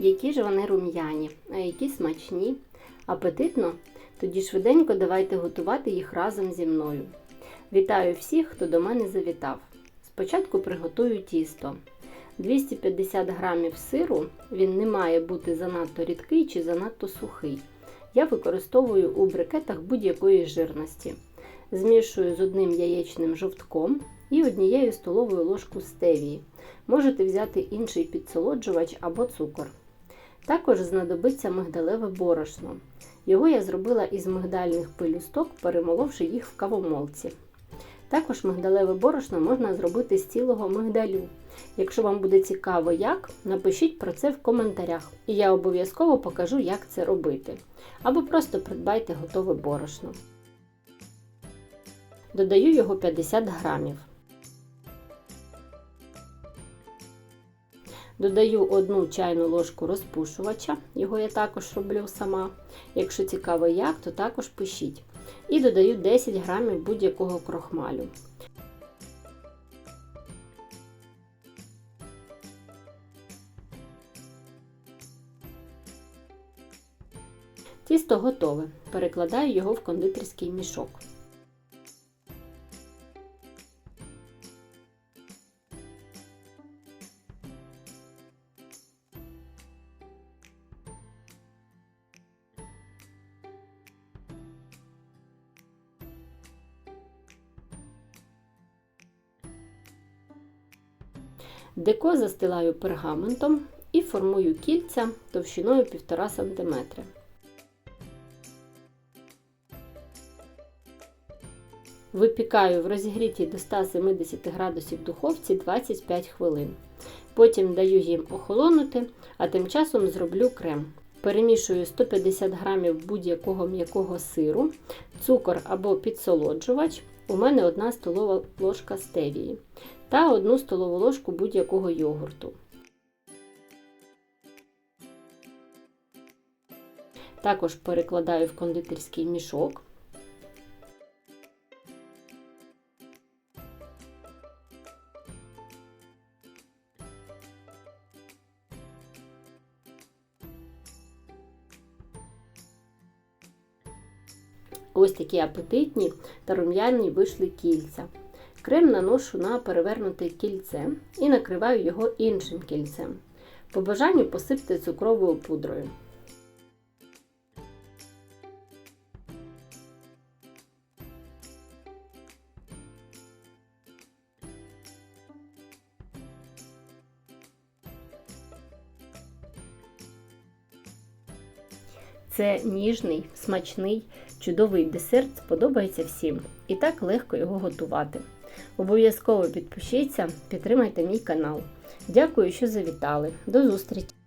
Які ж вони рум'яні, а які смачні, апетитно? Тоді швиденько давайте готувати їх разом зі мною. Вітаю всіх, хто до мене завітав. Спочатку приготую тісто. 250 г сиру, він не має бути занадто рідкий чи занадто сухий. Я використовую у брикетах будь-якої жирності. Змішую з одним яєчним жовтком і однією столовою ложкою стевії. Можете взяти інший підсолоджувач або цукор. Також знадобиться мигдалеве борошно. Його я зробила із мигдальних пелюсток, перемоловши їх в кавомолці. Також мигдалеве борошно можна зробити з цілого мигдалю. Якщо вам буде цікаво, як, напишіть про це в коментарях, і я обов'язково покажу, як це робити. Або просто придбайте готове борошно. Додаю його 50 грамів. Додаю одну чайну ложку розпушувача, його я також роблю сама. Якщо цікаво як, то також пишіть. І додаю 10 грамів будь-якого крохмалю. Тісто готове. Перекладаю його в кондитерський мішок. Деко застилаю пергаментом і формую кільця товщиною 1,5 см. Випікаю в розігрітій до 170 градусів духовці 25 хвилин. Потім даю їм охолонути, а тим часом зроблю крем. Перемішую 150 г будь-якого м'якого сиру, цукор або підсолоджувач. У мене одна столова ложка стевії та одну столову ложку будь-якого йогурту. Також перекладаю в кондитерський мішок. Ось такі апетитні та рум'яні вийшли кільця. Крем наношу на перевернуте кільце і накриваю його іншим кільцем. По бажанню посипте цукровою пудрою. Це ніжний, смачний, чудовий десерт, сподобається всім. І так легко його готувати. Обов'язково підпишіться, підтримайте мій канал. Дякую, що завітали. До зустрічі!